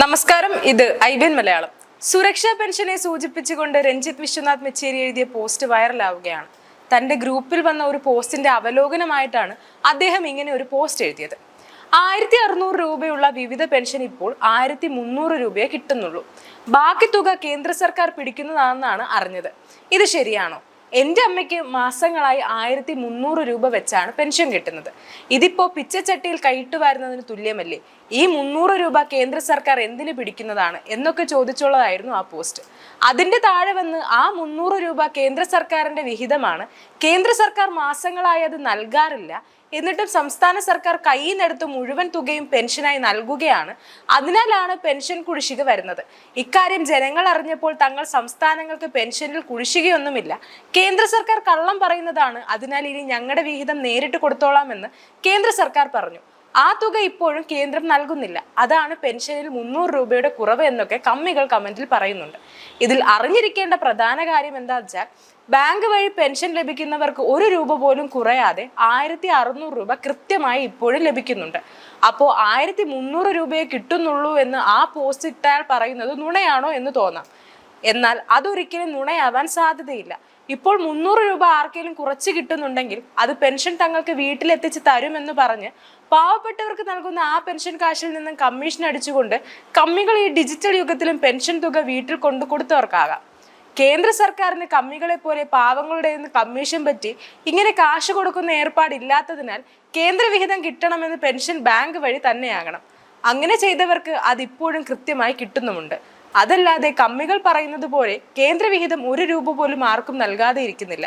നമസ്കാരം ഇത് I B N Malayalam. സുരക്ഷാ പെൻഷനെ സൂചിപ്പിച്ചുകൊണ്ട് രഞ്ജിത്ത് വിശ്വനാഥ് മെച്ചേരി എഴുതിയ പോസ്റ്റ് വൈറലാവുകയാണ്. തന്റെ ഗ്രൂപ്പിൽ വന്ന ഒരു പോസ്റ്റിന്റെ അവലോകനമായിട്ടാണ് അദ്ദേഹം ഇങ്ങനെ ഒരു പോസ്റ്റ് എഴുതിയത്. ആയിരത്തി അറുന്നൂറ് രൂപയുള്ള വിവിധ പെൻഷൻ ഇപ്പോൾ ആയിരത്തി മുന്നൂറ് രൂപയെ കിട്ടുന്നുള്ളൂ. ബാക്കി തുക കേന്ദ്ര സർക്കാർ പിടിക്കുന്നതാണെന്നാണ് അറിഞ്ഞത്. ഇത് ശരിയാണോ? എന്റെ അമ്മയ്ക്ക് മാസങ്ങളായി ആയിരത്തി മുന്നൂറ് രൂപ വെച്ചാണ് പെൻഷൻ കിട്ടുന്നത്. ഇതിപ്പോ പിച്ചച്ചട്ടിയിൽ കൈയിട്ട് വരുന്നതിന് തുല്യമല്ലേ? ഈ മുന്നൂറ് രൂപ കേന്ദ്ര സർക്കാർ എന്തിന് പിടിക്കുന്നതാണ് എന്നൊക്കെ ചോദിച്ചുള്ളതായിരുന്നു ആ പോസ്റ്റ്. അതിന്റെ താഴെ വന്ന് ആ മുന്നൂറ് രൂപ കേന്ദ്ര സർക്കാരിന്റെ വിഹിതമാണ്. കേന്ദ്ര സർക്കാർ മാസങ്ങളായി അത് നൽകാറില്ല. എന്നിട്ടും സംസ്ഥാന സർക്കാർ കയ്യിനെടുത്ത് മുഴുവൻ തുകയും പെൻഷനായി നൽകുകയാണ്. അതിനാലാണ് പെൻഷൻ കുടിശ്ശിക വരുന്നത്. ഇക്കാര്യം ജനങ്ങൾ അറിഞ്ഞപ്പോൾ തങ്ങൾ സംസ്ഥാനങ്ങൾക്ക് പെൻഷനിൽ കുടിശ്ശികയൊന്നുമില്ല. കേന്ദ്ര സർക്കാർ കള്ളം പറയുന്നതാണ്. അതിനാൽ ഇനി ഞങ്ങളുടെ വിഹിതം നേരിട്ട് കൊടുത്തോളാമെന്ന് കേന്ദ്ര സർക്കാർ പറഞ്ഞു. ആ തുക ഇപ്പോഴും കേന്ദ്രം നൽകുന്നില്ല. അതാണ് പെൻഷനിൽ മുന്നൂറ് രൂപയുടെ കുറവ് എന്നൊക്കെ കമ്മികൾ കമന്റിൽ പറയുന്നുണ്ട്. ഇതിൽ അറിഞ്ഞിരിക്കേണ്ട പ്രധാന കാര്യം എന്താ വെച്ചാൽ ബാങ്ക് വഴി പെൻഷൻ ലഭിക്കുന്നവർക്ക് ഒരു രൂപ പോലും കുറയാതെ ആയിരത്തി അറുന്നൂറ് രൂപ കൃത്യമായി ഇപ്പോഴും ലഭിക്കുന്നുണ്ട്. അപ്പോൾ ആയിരത്തി മുന്നൂറ് രൂപയെ കിട്ടുന്നുള്ളൂ എന്ന് ആ പോസ്റ്റ് ഇട്ടാൽ പറയുന്നത് നുണയാണോ എന്ന് തോന്നാം. എന്നാൽ അതൊരിക്കലും നുണയാവാൻ സാധ്യതയില്ല. ഇപ്പോൾ മുന്നൂറ് രൂപ ആർക്കെങ്കിലും കുറച്ച് കിട്ടുന്നുണ്ടെങ്കിൽ അത് പെൻഷൻ തങ്ങൾക്ക് വീട്ടിലെത്തിച്ച് തരുമെന്ന് പറഞ്ഞ് പാവപ്പെട്ടവർക്ക് നൽകുന്ന ആ പെൻഷൻ കാശിൽ നിന്നും കമ്മീഷൻ അടിച്ചുകൊണ്ട് കമ്മികൾ ഈ ഡിജിറ്റൽ യുഗത്തിലും പെൻഷൻ തുക വീട്ടിൽ കൊണ്ടു കൊടുത്തവർക്കാകാം കേന്ദ്ര സർക്കാരിന് കമ്മികളെ പോലെ പാവങ്ങളുടെ കമ്മീഷൻ പറ്റി ഇങ്ങനെ കാശ് കൊടുക്കുന്ന ഏർപ്പാടില്ലാത്തതിനാൽ കേന്ദ്ര വിഹിതം കിട്ടണമെന്ന് പെൻഷൻ ബാങ്ക് വഴി തന്നെയാകണം. അങ്ങനെ ചെയ്തവർക്ക് അതിപ്പോഴും കൃത്യമായി കിട്ടുന്നുമുണ്ട്. അതല്ലാതെ കമ്മികൾ പറയുന്നത് പോലെ കേന്ദ്രവിഹിതം ഒരു രൂപ പോലും ആർക്കും നൽകാതെ ഇരിക്കുന്നില്ല.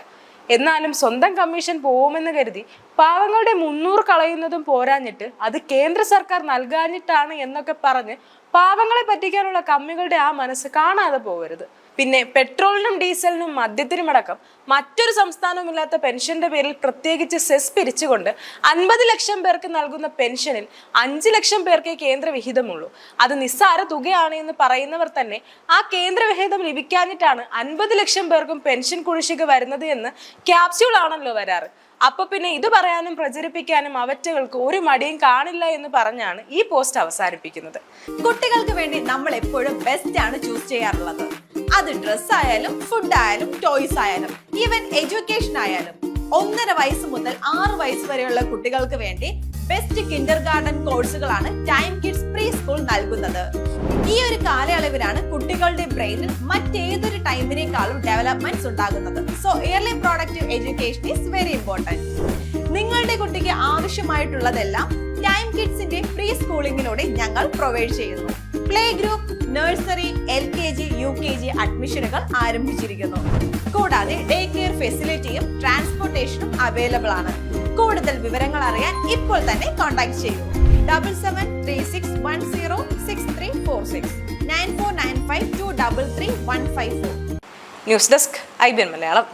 എന്നാലും സ്വന്തം കമ്മീഷൻ പോകുമെന്ന് കരുതി പാവങ്ങളുടെ മുന്നൂറ് കളയുന്നതും പോരാഞ്ഞിട്ട് അത് കേന്ദ്ര സർക്കാർ നൽകാഞ്ഞിട്ടാണ് എന്നൊക്കെ പറഞ്ഞ് പാവങ്ങളെ പറ്റിക്കാനുള്ള കമ്മികളുടെ ആ മനസ്സ് കാണാതെ പോകരുത് പിന്നെ പെട്രോളിനും ഡീസലിനും മദ്യത്തിനും അടക്കം മറ്റൊരു സംസ്ഥാനവുമില്ലാത്ത പെൻഷന്റെ പേരിൽ പ്രത്യേകിച്ച് സെസ് പിരിച്ചുകൊണ്ട് അൻപത് ലക്ഷം പേർക്ക് നൽകുന്ന പെൻഷനിൽ അഞ്ച് ലക്ഷം പേർക്കേ കേന്ദ്ര വിഹിതമുള്ളൂ. അത് നിസ്സാര തുകയാണ് എന്ന് പറയുന്നവർ തന്നെ ആ കേന്ദ്ര വിഹിതം ലഭിക്കാഞ്ഞിട്ടാണ് അൻപത് ലക്ഷം പേർക്കും പെൻഷൻ കുടിശ്ശിക വരുന്നത് എന്ന് ക്യാപ്സ്യൂൾ ആണല്ലോ വരാറ്. അപ്പൊ പിന്നെ ഇത് പറയാനും പ്രചരിപ്പിക്കാനും അവറ്റകൾക്ക് ഒരു മടിയും കാണില്ല എന്ന് പറഞ്ഞാണ് ഈ പോസ്റ്റ് അവസാനിപ്പിക്കുന്നത്. കുട്ടികൾക്ക് വേണ്ടി നമ്മൾ എപ്പോഴും ബെസ്റ്റ് ആണ് ചൂസ് ചെയ്യാറുള്ളത്. അത് ഡ്രസ് ആയാലും ഫുഡ് ആയാലും ടോയ്സ് ആയാലും ഈവൻ എഡ്യൂക്കേഷൻ ആയാലും ഒന്നര വയസ്സ് മുതൽ ആറ് വയസ്സ് വരെയുള്ള കുട്ടികൾക്ക് വേണ്ടി ബെസ്റ്റ് കിൻഡർ ഗാർഡൻ കോഴ്സുകളാണ് ടൈം കിഡ്സ് പ്രീ സ്കൂൾ നൽകുന്നത്. ഈ ഒരു കാലയളവിലാണ് കുട്ടികളുടെ ബ്രെയിനിൽ മറ്റേതൊരു ടൈമിനേക്കാളും ഡെവലപ്മെന്റ്സ് ഉണ്ടാകുന്നത്. So early productive education is very important നിങ്ങളുടെ കുട്ടിക്ക് ആവശ്യമായിട്ടുള്ളതെല്ലാം ടൈം കിഡ്സിന്റെ പ്രീ സ്കൂളിങ്ങിലൂടെ ഞങ്ങൾ പ്രൊവൈഡ് ചെയ്യുന്നു. Play group nursery L K G U K G അഡ്മിഷനുകൾ ആരംഭിച്ചിരിക്കുന്നു. കൂടാതെ ഡേ കെയർ ഫെസിലിറ്റിയും ട്രാൻസ്പോർട്ടേഷനും അവൈലബിൾ ആണ്. കൂടുതൽ വിവരങ്ങൾ അറിയാൻ ഇപ്പോൾ തന്നെ കോൺടാക്ട് ചെയ്യൂ. Double seven three six one zero six three four six nine four nine five two double three one five four news desk I B N Malayalam